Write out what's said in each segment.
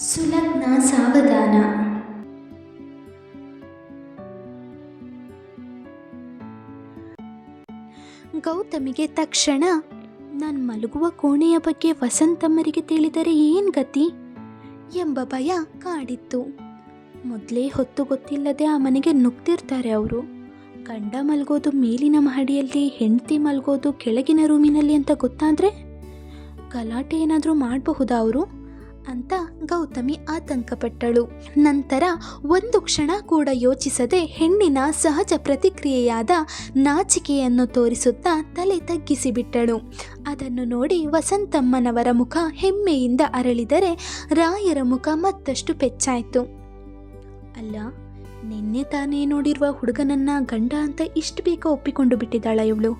ಸುಲಗ್ನ ಸಾವಧಾನ. ಗೌತಮಿಗೆ ತಕ್ಷಣ, ನಾನು ಮಲಗುವ ಕೋಣೆಯ ಬಗ್ಗೆ ವಸಂತಮ್ಮರಿಗೆ ತಿಳಿದರೆ ಏನು ಗತಿ? ಎಂಬ ಭಯ ಕಾಡಿತ್ತು. ಮೊದಲೇ ಹೊತ್ತು ಗೊತ್ತಿಲ್ಲದೆ ಆ ಮನೆಗೆ ನುಗ್ತಿರ್ತಾರೆ ಅವರು. ಗಂಡ ಮಲಗೋದು ಮೇಲಿನ ಮಹಡಿಯಲ್ಲಿ, ಹೆಂಡತಿ ಮಲಗೋದು ಕೆಳಗಿನ ರೂಮಿನಲ್ಲಿ ಅಂತ ಗೊತ್ತಾದರೆ ಗಲಾಟೆ ಏನಾದರೂ ಮಾಡಬಹುದಾ ಅವರು? ಅಂತ ಗೌತಮಿ ಆತಂಕಪಟ್ಟಳು. ನಂತರ ಒಂದು ಕ್ಷಣ ಕೂಡ ಯೋಚಿಸದೆ ಹೆಣ್ಣಿನ ಸಹಜ ಪ್ರತಿಕ್ರಿಯೆಯಾದ ನಾಚಿಕೆಯನ್ನು ತೋರಿಸುತ್ತಾ ತಲೆ ತಗ್ಗಿಸಿಬಿಟ್ಟಳು. ಅದನ್ನು ನೋಡಿ ವಸಂತಮ್ಮನವರ ಮುಖ ಹೆಮ್ಮೆಯಿಂದ ಅರಳಿದರೆ ರಾಯರ ಮುಖ ಮತ್ತಷ್ಟು ಪೆಚ್ಚಾಯಿತು ಅಲ್ಲ, ನಿನ್ನೆ ತಾನೇ ನೋಡಿರುವ ಹುಡುಗನನ್ನ ಗಂಡ ಅಂತ ಇಷ್ಟು ಬೇಗ ಒಪ್ಪಿಕೊಂಡು ಬಿಟ್ಟಿದ್ದಾಳ ಇವಳು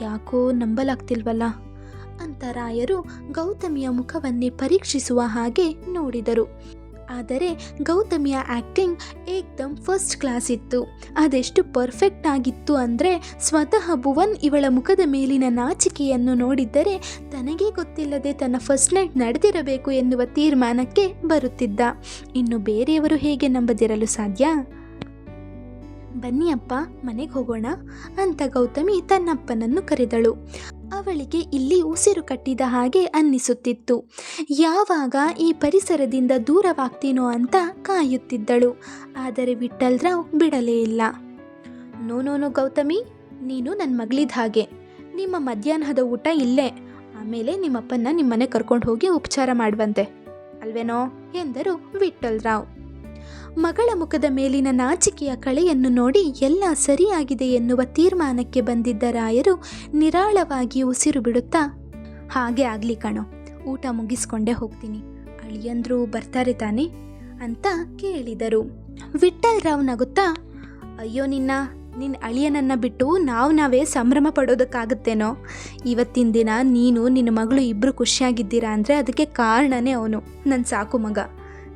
ಯಾಕೋ ನಂಬಲಾಗ್ತಿಲ್ವಲ್ಲ? ಅಂತ ರಾಯರು ಗೌತಮಿಯ ಮುಖವನ್ನೇ ಪರೀಕ್ಷಿಸುವ ಹಾಗೆ ನೋಡಿದರು. ಆದರೆ ಗೌತಮಿಯ ಆ್ಯಕ್ಟಿಂಗ್ ಏಕ್ದಮ್ ಫಸ್ಟ್ ಕ್ಲಾಸ್ ಇತ್ತು. ಅದೆಷ್ಟು ಪರ್ಫೆಕ್ಟ್ ಆಗಿತ್ತು ಅಂದರೆ ಸ್ವತಃ ಭುವನ್ ಇವಳ ಮುಖದ ಮೇಲಿನ ನಾಚಿಕೆಯನ್ನು ನೋಡಿದ್ದರೆ ತನಗೇ ಗೊತ್ತಿಲ್ಲದೆ ತನ್ನ ಫಸ್ಟ್ ನೈಟ್ ನಡೆದಿರಬೇಕು ಎನ್ನುವ ತೀರ್ಮಾನಕ್ಕೆ ಬರುತ್ತಿದ್ದ. ಇನ್ನು ಬೇರೆಯವರು ಹೇಗೆ ನಂಬದಿರಲು ಸಾಧ್ಯ? ಬನ್ನಿಯಪ್ಪ ಮನೆಗೆ ಹೋಗೋಣ ಅಂತ ಗೌತಮಿ ತನ್ನಪ್ಪನನ್ನು ಕರೆದಳು. ಅವಳಿಗೆ ಇಲ್ಲಿ ಉಸಿರು ಕಟ್ಟಿದ ಹಾಗೆ ಅನ್ನಿಸುತ್ತಿತ್ತು. ಯಾವಾಗ ಈ ಪರಿಸರದಿಂದ ದೂರವಾಗ್ತೀನೋ ಅಂತ ಕಾಯುತ್ತಿದ್ದಳು. ಆದರೆ ವಿಠಲ್ರಾವ್ ಬಿಡಲೇ ಇಲ್ಲ. ನೋ ನೋ ನೋ ಗೌತಮಿ, ನೀನು ನನ್ನ ಮಗಳಿದ ಹಾಗೆ. ನಿಮ್ಮ ಮಧ್ಯಾಹ್ನದ ಊಟ ಇಲ್ಲೇ. ಆಮೇಲೆ ನಿಮ್ಮಪ್ಪನ್ನ ನಿಮ್ಮನೆ ಕರ್ಕೊಂಡು ಹೋಗಿ ಉಪಚಾರ ಮಾಡುವಂತೆ. ಅಲ್ವೇನೋ? ಎಂದರು ವಿಠಲ್ರಾವ್ ಮಗಳ ಮುಖದ ಮೇಲಿನ ನಾಚಿಕೆಯ ಕಳೆಯನ್ನು ನೋಡಿ ಎಲ್ಲ ಸರಿಯಾಗಿದೆ ಎನ್ನುವ ತೀರ್ಮಾನಕ್ಕೆ ಬಂದಿದ್ದ ರಾಯರು ನಿರಾಳವಾಗಿ ಉಸಿರು ಬಿಡುತ್ತಾ, ಹಾಗೆ ಆಗಲಿ ಕಣೋ, ಊಟ ಮುಗಿಸ್ಕೊಂಡೇ ಹೋಗ್ತೀನಿ. ಅಳಿಯಂದ್ರು ಬರ್ತಾರೆ ತಾನೆ? ಅಂತ ಕೇಳಿದರು. ವಿಠಲ್ ರಾವ್ ನಗುತ್ತಾ, ಅಯ್ಯೋ ನಿನ್ನ ನಿನ್ನ ಅಳಿಯನನ್ನ ಬಿಟ್ಟು ನಾವು ನಾವೇ ಸಂಭ್ರಮ ಪಡೋದಕ್ಕಾಗುತ್ತೇನೋ? ಇವತ್ತಿನ ದಿನ ನೀನು ನಿನ್ನ ಮಗಳು ಇಬ್ಬರು ಖುಷಿಯಾಗಿದ್ದೀರಾ ಅಂದರೆ ಅದಕ್ಕೆ ಕಾರಣನೇ ಅವನು. ನನ್ನ ಸಾಕು ಮಗ.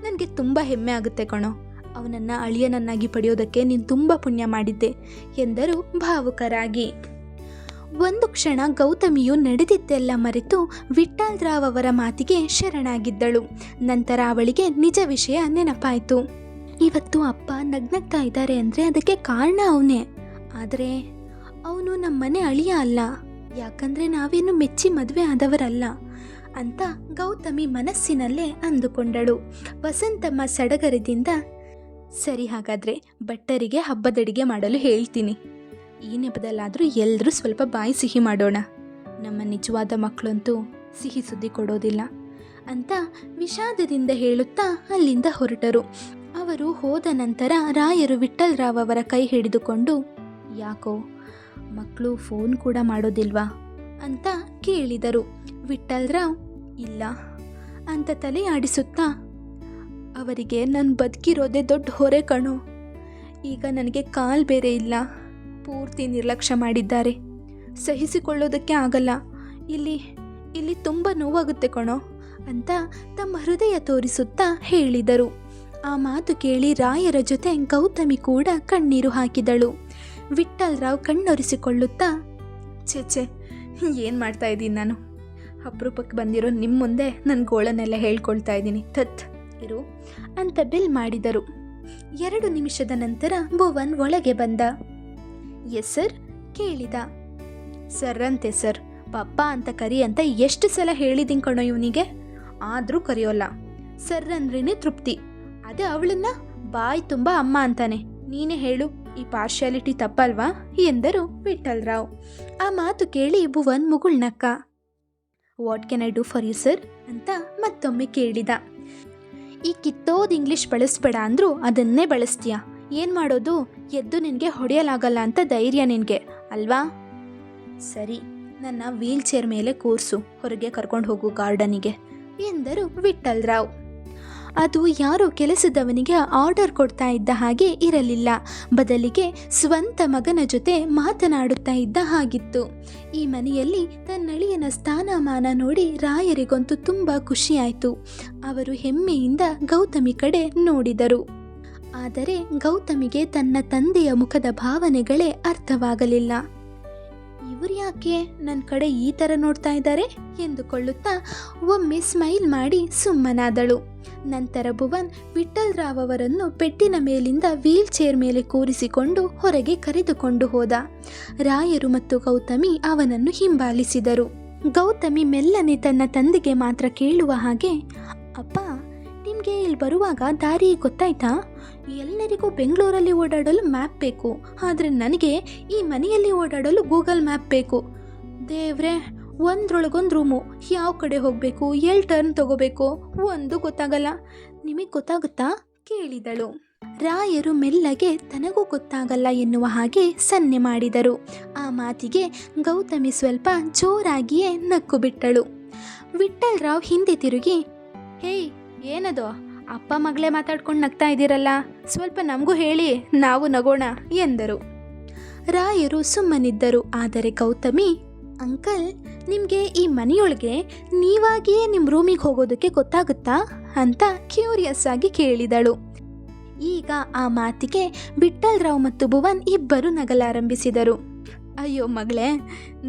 ನನಗೆ ತುಂಬ ಹೆಮ್ಮೆ ಆಗುತ್ತೆ ಕಣೋ. ಅವನನ್ನು ಅಳಿಯನನ್ನಾಗಿ ಪಡೆಯೋದಕ್ಕೆ ನೀನು ತುಂಬ ಪುಣ್ಯ ಮಾಡಿದ್ದೆ ಎಂದರು ಭಾವುಕರಾಗಿ. ಒಂದು ಕ್ಷಣ ಗೌತಮಿಯು ನಡೆದಿದ್ದೆಲ್ಲ ಮರೆತು ವಿಠಲ್ ರಾವ್ ಅವರ ಮಾತಿಗೆ ಶರಣಾಗಿದ್ದಳು. ನಂತರ ಅವಳಿಗೆ ನಿಜ ವಿಷಯ ನೆನಪಾಯಿತು. ಇವತ್ತು ಅಪ್ಪ ನಗ್ನಗ್ತಾ ಇದ್ದಾರೆ ಅಂದರೆ ಅದಕ್ಕೆ ಕಾರಣ ಅವನೇ. ಆದರೆ ಅವನು ನಮ್ಮನೆ ಅಳಿಯ ಅಲ್ಲ. ಯಾಕಂದರೆ ನಾವೇನು ಮೆಚ್ಚಿ ಮದುವೆ ಆದವರಲ್ಲ. ಅಂತ ಗೌತಮಿ ಮನಸ್ಸಿನಲ್ಲೇ ಅಂದುಕೊಂಡಳು. ವಸಂತಮ್ಮ ಸಡಗರದಿಂದ, ಸರಿ ಹಾಗಾದರೆ, ಭಟ್ಟರಿಗೆ ಹಬ್ಬದಡಿಗೆ ಮಾಡಲು ಹೇಳ್ತೀನಿ. ಈ ನೆಪದಲ್ಲಾದರೂ ಎಲ್ಲರೂ ಸ್ವಲ್ಪ ಬಾಯಿ ಸಿಹಿ ಮಾಡೋಣ. ನಮ್ಮ ನಿಜವಾದ ಮಕ್ಕಳಂತೂ ಸಿಹಿ ಸುದ್ದಿ ಕೊಡೋದಿಲ್ಲ ಅಂತ ವಿಷಾದದಿಂದ ಹೇಳುತ್ತಾ ಅಲ್ಲಿಂದ ಹೊರಟರು. ಅವರು ಹೋದ ನಂತರ ರಾಯರು ವಿಠಲ್ರಾವ್ ಅವರ ಕೈ ಹಿಡಿದುಕೊಂಡು, ಯಾಕೋ ಮಕ್ಕಳು ಫೋನ್ ಕೂಡ ಮಾಡೋದಿಲ್ವಾ? ಅಂತ ಕೇಳಿದರು. ವಿಠಲ್ರಾವ್ ಇಲ್ಲ ಅಂತ ತಲೆ ಆಡಿಸುತ್ತಾ, ಅವರಿಗೆ ನಾನು ಬದುಕಿರೋದೇ ದೊಡ್ಡ ಹೊರೆ ಕಣೋ. ಈಗ ನನಗೆ ಕಾಲ್ ಬೇರೆ ಇಲ್ಲ. ಪೂರ್ತಿ ನಿರ್ಲಕ್ಷ್ಯ ಮಾಡಿದ್ದಾರೆ. ಸಹಿಸಿಕೊಳ್ಳೋದಕ್ಕೆ ಆಗಲ್ಲ. ಇಲ್ಲಿ ಇಲ್ಲಿ ತುಂಬ ನೋವಾಗುತ್ತೆ ಕಣೋ ಅಂತ ತಮ್ಮ ಹೃದಯ ತೋರಿಸುತ್ತಾ ಹೇಳಿದರು. ಆ ಮಾತು ಕೇಳಿ ರಾಯರ ಜೊತೆ ಗೌತಮಿ ಕೂಡ ಕಣ್ಣೀರು ಹಾಕಿದಳು. ವಿಠಲ್ ರಾವ್ ಕಣ್ಣೊರೆಸಿಕೊಳ್ಳುತ್ತಾ ಛೆ ಏನು ಮಾಡ್ತಾ ಇದ್ದೀನಿ ನಾನು? ಅಪರೂಪಕ್ಕೆ ಬಂದಿರೋ ನಿಮ್ಮ ಮುಂದೆ ನನ್ನ ಗೋಳನ್ನೆಲ್ಲ ಹೇಳ್ಕೊಳ್ತಾ ಇದ್ದೀನಿ. ತತ್ ಇರು. ಅಂತ ಬಿಲ್ ಮಾಡಿದರು. ಎರಡು ನಿಮಿಷದ ನಂತರ ಭುವನ್ ಒಳಗೆ ಬಂದ. Yes sir? ಕೇಳಿದ. ಸರ್ ಅಂತೆ ಸರ್. ಪಪ್ಪ ಅಂತ ಕರಿ ಅಂತ ಎಷ್ಟು ಸಲ ಹೇಳಿದ್ದೀನಿ ಕಣೋ ಇವನಿಗೆ? ಆದರೂ ಕರೆಯೋಲ್ಲ. ಸರ್ ಅಂದ್ರೇನೆ ತೃಪ್ತಿ. ಅದೇ ಅವಳನ್ನ ಬಾಯ್ ತುಂಬ ಅಮ್ಮ ಅಂತಾನೆ. ನೀನೇ ಹೇಳು. ಈ ಪಾರ್ಶಾಲಿಟಿ ತಪ್ಪಲ್ವಾ? ಎಂದರು ವಿಠಲ್ ರಾವ್ ಆ ಮಾತು ಕೇಳಿ Bhuvan ಮುಗುಳ್ನಕ್ಕ what can I do for you sir ಅಂತ ಮತ್ತೊಮ್ಮೆ ಕೇಳಿದ. ಈ ಕಿತ್ತೋದು ಇಂಗ್ಲೀಷ್ ಬಳಸ್ಬೇಡ ಅಂದರೂ ಅದನ್ನೇ ಬಳಸ್ತೀಯ? ಏನು ಮಾಡೋದು? ಎದ್ದು ನಿನಗೆ ಹೊಡೆಯಲಾಗಲ್ಲ ಅಂತ ಧೈರ್ಯ ನಿನಗೆ, ಅಲ್ವಾ? ಸರಿ, ನನ್ನ ವೀಲ್ ಚೇರ್ ಮೇಲೆ ಕೂರಿಸು. ಹೊರಗೆ ಕರ್ಕೊಂಡು ಹೋಗು ಗಾರ್ಡನಿಗೆ, ಎಂದರು ವಿಠಲ್ ರಾವ್ ಅದು ಯಾರೋ ಕೆಲಸದವನಿಗೆ ಆರ್ಡರ್ ಕೊಡ್ತಾ ಇದ್ದ ಹಾಗೆ ಇರಲಿಲ್ಲ. ಬದಲಿಗೆ ಸ್ವಂತ ಮಗನ ಜೊತೆ ಮಾತನಾಡುತ್ತಾ ಇದ್ದ ಹಾಗಿತ್ತು. ಈ ಮನೆಯಲ್ಲಿ ತನ್ನಳಿಯನ ಸ್ಥಾನಮಾನ ನೋಡಿ ರಾಯರಿಗಂತೂ ತುಂಬ ಖುಷಿಯಾಯಿತು. ಅವರು ಹೆಮ್ಮೆಯಿಂದ ಗೌತಮಿ ಕಡೆ ನೋಡಿದರು. ಆದರೆ ಗೌತಮಿಗೆ ತನ್ನ ತಂದೆಯ ಮುಖದ ಭಾವನೆಗಳೇ ಅರ್ಥವಾಗಲಿಲ್ಲ. ಇವರು ಯಾಕೆ ನನ್ನ ಕಡೆ ಈ ಥರ ನೋಡ್ತಾ ಇದ್ದಾರೆ? ಎಂದುಕೊಳ್ಳುತ್ತಾ ಒಮ್ಮೆ ಸ್ಮೈಲ್ ಮಾಡಿ ಸುಮ್ಮನಾದಳು. ನಂತರ ಭುವನ್ ವಿಠಲ್ ರಾವ್ ಅವರನ್ನು ಪೆಟ್ಟಿನ ಮೇಲಿಂದ ವೀಲ್ ಚೇರ್ ಮೇಲೆ ಕೂರಿಸಿಕೊಂಡು ಹೊರಗೆ ಕರೆದುಕೊಂಡು ಹೋದ. ರಾಯರು ಮತ್ತು ಗೌತಮಿ ಅವನನ್ನು ಹಿಂಬಾಲಿಸಿದರು. ಗೌತಮಿ ಮೆಲ್ಲನೆ ತನ್ನ ತಂದೆಗೆ ಮಾತ್ರ ಕೇಳುವ ಹಾಗೆ, ಅಪ್ಪ, ನಿಮಗೆ ಇಲ್ಲಿ ಬರುವಾಗ ದಾರಿ ಗೊತ್ತಾಯ್ತಾ? ಎಲ್ಲರಿಗೂ ಬೆಂಗಳೂರಲ್ಲಿ ಓಡಾಡಲು ಮ್ಯಾಪ್ ಬೇಕು. ಆದರೆ ನನಗೆ ಈ ಮನೆಯಲ್ಲಿ ಓಡಾಡಲು ಗೂಗಲ್ ಮ್ಯಾಪ್ ಬೇಕು. ದೇವ್ರೆ ಒಂದ್ರೊಳಗೊಂದು ರೂಮು. ಯಾವ ಕಡೆ ಹೋಗಬೇಕು ಎಲ್ಲಿ ಟರ್ನ್ ತಗೋಬೇಕು ಒಂದು ಗೊತ್ತಾಗಲ್ಲ. ನಿಮಗೆ ಗೊತ್ತಾಗುತ್ತಾ? ಕೇಳಿದಳು. ರಾಯರು ಮೆಲ್ಲಗೆ ತನಗೂ ಗೊತ್ತಾಗಲ್ಲ ಎನ್ನುವ ಹಾಗೆ ಸನ್ನೆ ಮಾಡಿದರು. ಆ ಮಾತಿಗೆ ಗೌತಮಿ ಸ್ವಲ್ಪ ಜೋರಾಗಿಯೇ ನಕ್ಕು ಬಿಟ್ಟಳು ವಿಠಲ್ ರಾವ್ ಹಿಂದೆ ತಿರುಗಿ, ಹೇಯ್, ಏನದು? ಅಪ್ಪ ಮಗಳೇ ಮಾತಾಡ್ಕೊಂಡು ನಗ್ತಾ ಇದ್ದೀರಲ್ಲ. ಸ್ವಲ್ಪ ನಮಗೂ ಹೇಳಿ, ನಾವು ನಗೋಣ, ಎಂದರು. ರಾಯರು ಸುಮ್ಮನಿದ್ದರು, ಆದರೆ ಗೌತಮಿ ಅಂಕಲ್, ನಿಮಗೆ ಈ ಮನೆಯೊಳಗೆ ನೀವಾಗಿಯೇ ನಿಮ್ಮ ರೂಮಿಗೆ ಹೋಗೋದಕ್ಕೆ ಗೊತ್ತಾಗುತ್ತಾ ಅಂತ ಕ್ಯೂರಿಯಸ್ ಆಗಿ ಕೇಳಿದಳು. ಈಗ ಆ ಮಾತಿಗೆ ಬಿಟ್ಟಲ್ ರಾವ್ ಮತ್ತು ಭುವನ್ ಇಬ್ಬರು ನಗಲಾರಂಭಿಸಿದರು ಅಯ್ಯೋ ಮಗಳೇ,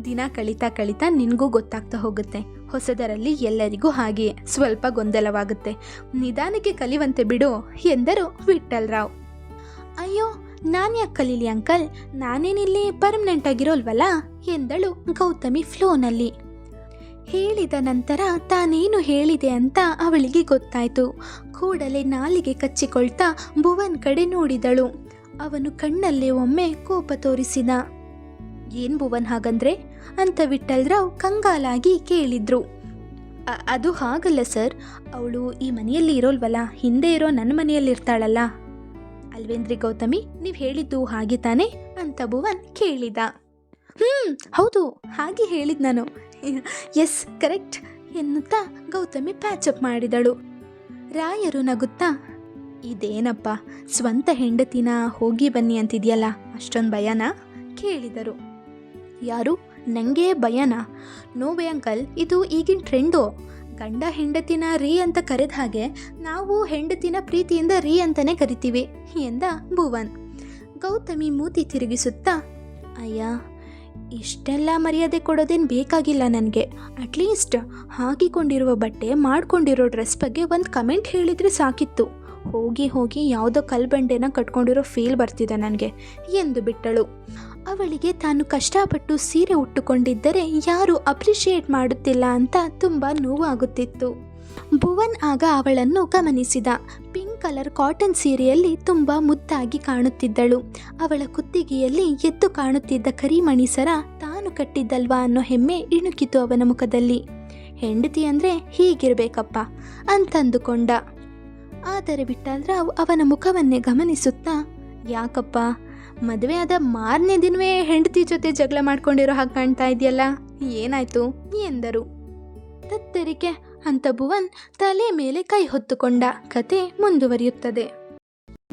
ದಿನ ಕಳೀತಾ ಕಳೀತಾ ನಿನಗೂ ಗೊತ್ತಾಗ್ತಾ ಹೋಗುತ್ತೆ. ಹೊಸದರಲ್ಲಿ ಎಲ್ಲರಿಗೂ ಹಾಗೆಯೇ ಸ್ವಲ್ಪ ಗೊಂದಲವಾಗುತ್ತೆ. ನಿಧಾನಕ್ಕೆ ಕಲಿವಂತೆ ಬಿಡು ಎಂದರು ವಿಠಲ್ ರಾವ್. ಅಯ್ಯೋ ನಾನು ಯಾಕೆ ಕಲೀಲಿ, ಅಂಕಲ್? ನಾನೇನಿಲ್ಲಿ ಪರ್ಮನೆಂಟ್ ಆಗಿರೋಲ್ವಲ್ಲ? ಎಂದಳು ಗೌತಮಿ ಫ್ಲೋನಲ್ಲಿ. ಹೇಳಿದ ನಂತರ ತಾನೇನು ಹೇಳಿದೆ ಅಂತ ಅವಳಿಗೆ ಗೊತ್ತಾಯಿತು. ಕೂಡಲೇ ನಾಲಿಗೆ ಕಚ್ಚಿಕೊಳ್ತಾ ಭುವನ್ ಕಡೆ ನೋಡಿದಳು. ಅವನು ಕಣ್ಣಲ್ಲೇ ಒಮ್ಮೆ ಕೋಪ ತೋರಿಸಿದ. ಏನ್ ಭುವನ್ ಹಾಗಂದ್ರೆ? ಅಂತ ವಿಠಲ್ ರಾವ್ ಕಂಗಾಲಾಗಿ ಕೇಳಿದ್ರು. ಅದು ಹಾಗಲ್ಲ ಸರ್. ಅವಳು ಈ ಮನೆಯಲ್ಲಿ ಇರೋಲ್ವಲ್ಲ? ಹಿಂದೆ ಇರೋ ನನ್ನ ಮನೆಯಲ್ಲಿ ಇರ್ತಾಳಲ್ಲ ಅಲ್ವೇಂದ್ರಿ ಗೌತಮಿ, ನೀವು ಹೇಳಿದ್ದು ಹಾಗೆ ತಾನೆ ಅಂತ ಭುವನ್ ಕೇಳಿದ. ಹ್ಮ್, ಹೌದು, ಹಾಗೆ ಹೇಳಿದ್ ನಾನು. ಎಸ್, ಕರೆಕ್ಟ್ ಎನ್ನುತ್ತಾ ಗೌತಮಿ ಪ್ಯಾಚಪ್ ಮಾಡಿದಳು. ರಾಯರು ನಗುತ್ತಾ, ಇದೇನಪ್ಪ, ಸ್ವಂತ ಹೆಂಡತಿನ ಹೋಗಿ ಬನ್ನಿ ಅಂತಿದ್ಯಲ್ಲ, ಅಷ್ಟೊಂದು ಭಯನಾ? ಕೇಳಿದರು. ಯಾರು ನನಗೆ ಭಯನಾ? ನೋ ವೇ ಅಂಕಲ್, ಇದು ಈಗಿನ ಟ್ರೆಂಡು ಗಂಡ ಹೆಂಡತಿನ ರೀ ಅಂತ ಕರೆದ ಹಾಗೆ ನಾವು ಹೆಂಡತಿನ ಪ್ರೀತಿಯಿಂದ ರೀ ಅಂತಾನೆ ಕರಿತೀವಿ ಎಂದ ಭುವನ್. ಗೌತಮಿ ಮೂತಿ ತಿರುಗಿಸುತ್ತಾ, ಅಯ್ಯ, ಇಷ್ಟೆಲ್ಲ ಮರ್ಯಾದೆ ಕೊಡೋದೇನು ಬೇಕಾಗಿಲ್ಲ ನನಗೆ. ಅಟ್ಲೀಸ್ಟ್ ಹಾಕಿಕೊಂಡಿರುವ ಬಟ್ಟೆ ಮಾಡ್ಕೊಂಡಿರೋ ಡ್ರೆಸ್ ಬಗ್ಗೆ ಒಂದು ಕಮೆಂಟ್ ಹೇಳಿದರೆ ಸಾಕಿತ್ತು. ಹೋಗಿ ಹೋಗಿ ಯಾವುದೋ ಕಲ್ಬಂಡೆನ ಕಟ್ಕೊಂಡಿರೋ ಫೀಲ್ ಬರ್ತಿದೆ ನನಗೆ, ಎಂದು ಬಿಟ್ಟಳು. ಅವಳಿಗೆ ತಾನು ಕಷ್ಟಪಟ್ಟು ಸೀರೆ ಉಟ್ಟುಕೊಂಡಿದ್ದರೆ ಯಾರು ಅಪ್ರಿಷಿಯೇಟ್ ಮಾಡುತ್ತಿಲ್ಲ ಅಂತ ತುಂಬ ನೋವಾಗುತ್ತಿತ್ತು. ಭುವನ್ ಆಗ ಅವಳನ್ನು ಗಮನಿಸಿದ. ಪಿಂಕ್ ಕಲರ್ ಕಾಟನ್ ಸೀರೆಯಲ್ಲಿ ತುಂಬ ಮುದ್ದಾಗಿ ಕಾಣುತ್ತಿದ್ದಳು. ಅವಳ ಕುತ್ತಿಗೆಯಲ್ಲಿ ಎದ್ದು ಕಾಣುತ್ತಿದ್ದ ಕರಿಮಣಿ ಸರ ತಾನು ಕಟ್ಟಿದ್ದಲ್ವಾ ಅನ್ನೋ ಹೆಮ್ಮೆ ಇಣುಕಿತು ಅವನ ಮುಖದಲ್ಲಿ. ಹೆಂಡತಿ ಅಂದರೆ ಹೀಗಿರಬೇಕಪ್ಪ ಅಂತಂದುಕೊಂಡ. ಆದರೆ ಬಿಟ್ಟಲ್ರಾವ್ ರಾವ್ ಅವನ ಮುಖವನ್ನೇ ಗಮನಿಸುತ್ತಾ, ಯಾಕಪ್ಪ ಮದುವೆ ಆದ ಮಾರನೇ ದಿನವೇ ಹೆಂಡತಿ ಜೊತೆ ಜಗಳ ಮಾಡ್ಕೊಂಡಿರೋ ಹಾಗೆ ಕಾಣ್ತಾ ಇದೆಯಲ್ಲ? ಏನಾಯ್ತು? ಎಂದರು. ತತ್ತರಿಕೆ, ಅಂತ ಭುವನ್ ತಲೆ ಮೇಲೆ ಕೈ ಹೊತ್ತುಕೊಂಡ ಕತೆ ಮುಂದುವರಿಯುತ್ತದೆ.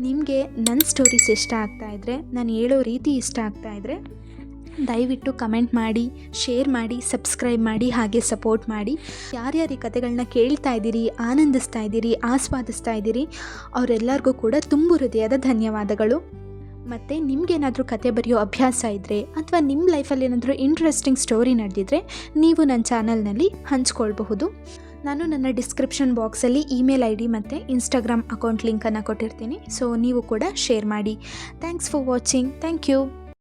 ನಿಮಗೆ ನನ್ನ ಸ್ಟೋರೀಸ್ ಇಷ್ಟ ಆಗ್ತಾ ಇದ್ರೆ, ನಾನು ಹೇಳೋ ರೀತಿ ಇಷ್ಟ ಆಗ್ತಾ ಇದ್ರೆ, ದಯವಿಟ್ಟು ಕಮೆಂಟ್ ಮಾಡಿ ಶೇರ್ ಮಾಡಿ ಸಬ್ಸ್ಕ್ರೈಬ್ ಮಾಡಿ, ಹಾಗೆ ಸಪೋರ್ಟ್ ಮಾಡಿ. ಯಾರ್ಯಾರು ಈ ಕತೆಗಳನ್ನ ಕೇಳ್ತಾ ಇದ್ದೀರಿ, ಆನಂದಿಸ್ತಾ ಇದ್ದೀರಿ, ಆಸ್ವಾದಿಸ್ತಾ ಇದ್ದೀರಿ, ಅವರೆಲ್ಲರಿಗೂ ಕೂಡ ತುಂಬು ಹೃದಯದ ಧನ್ಯವಾದಗಳು. ಮತ್ತು ನಿಮಗೇನಾದರೂ ಕತೆ ಬರೆಯೋ ಅಭ್ಯಾಸ ಇದ್ದರೆ ಅಥವಾ ನಿಮ್ಮ ಲೈಫಲ್ಲಿ ಏನಾದರೂ ಇಂಟ್ರೆಸ್ಟಿಂಗ್ ಸ್ಟೋರಿ ನಡೆದಿದ್ರೆ ನೀವು ನನ್ನ ಚಾನಲ್ನಲ್ಲಿ ಹಂಚ್ಕೊಳ್ಬಹುದು. ನಾನು ನನ್ನ ಡಿಸ್ಕ್ರಿಪ್ಷನ್ ಬಾಕ್ಸಲ್ಲಿ ಇಮೇಲ್ ಐ ಡಿ ಮತ್ತು ಇನ್ಸ್ಟಾಗ್ರಾಮ್ ಅಕೌಂಟ್ ಲಿಂಕನ್ನು ಕೊಟ್ಟಿರ್ತೀನಿ. ಸೊ ನೀವು ಕೂಡ ಶೇರ್ ಮಾಡಿ. Thanks for watching thank you